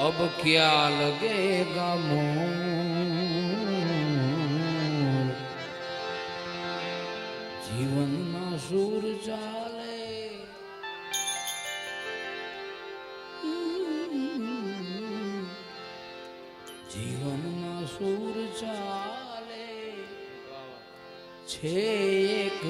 अब क्या लगेगा मोह जीवन માં सूर जा চলে ছেক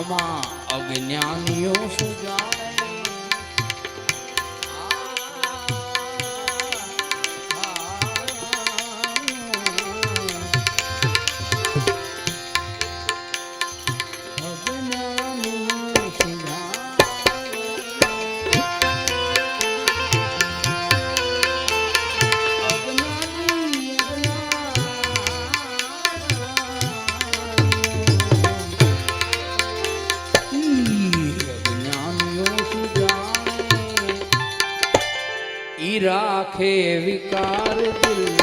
આમાં અજ્ઞાનીઓ સુજાણે રાખે વિકાર દિલ.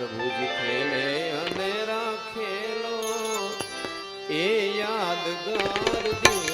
પ્રભુજી ખેલે અને રાખેલો એ યાદગાર દિવસ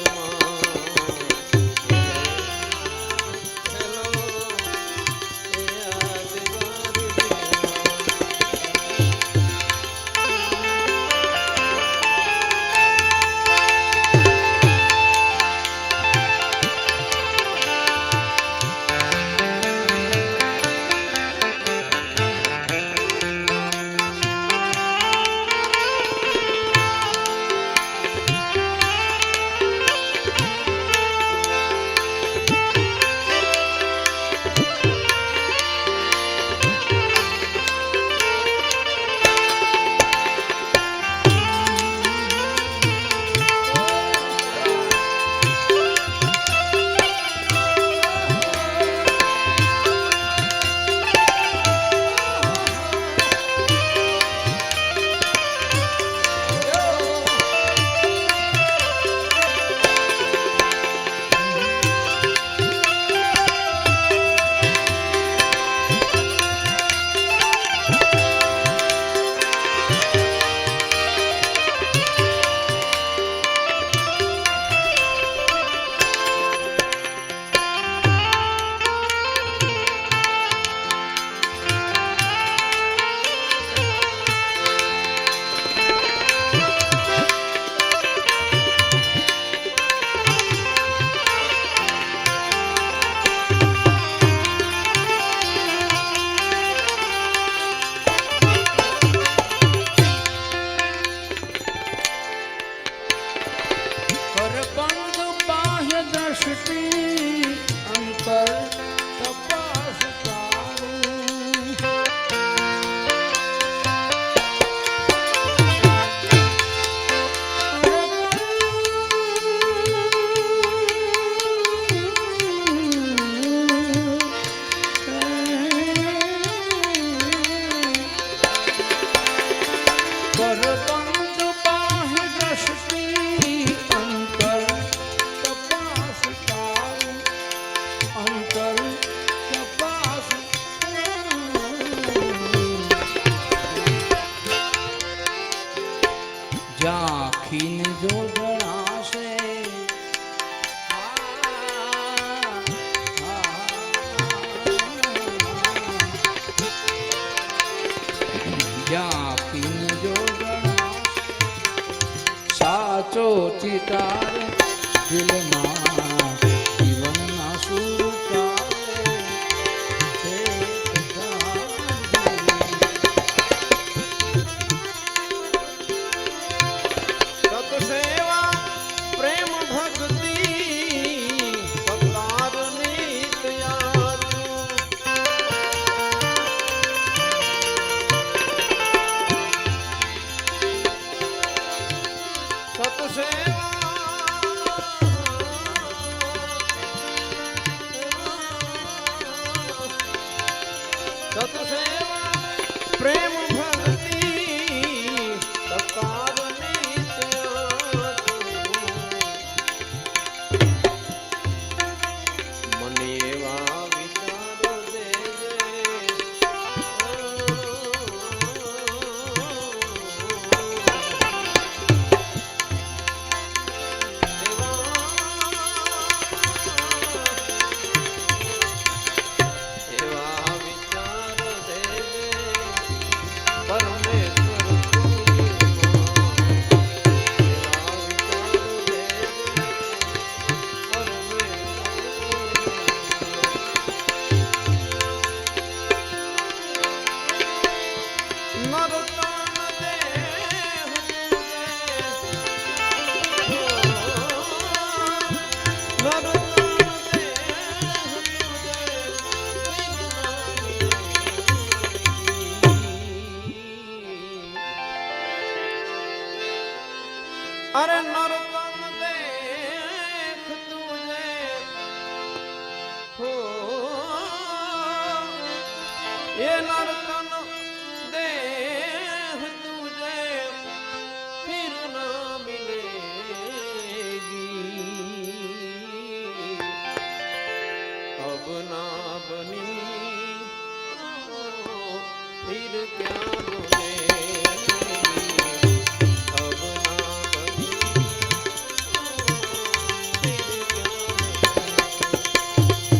করতা વિચાર દિલમાં સતસેવા સતસેવા الأرض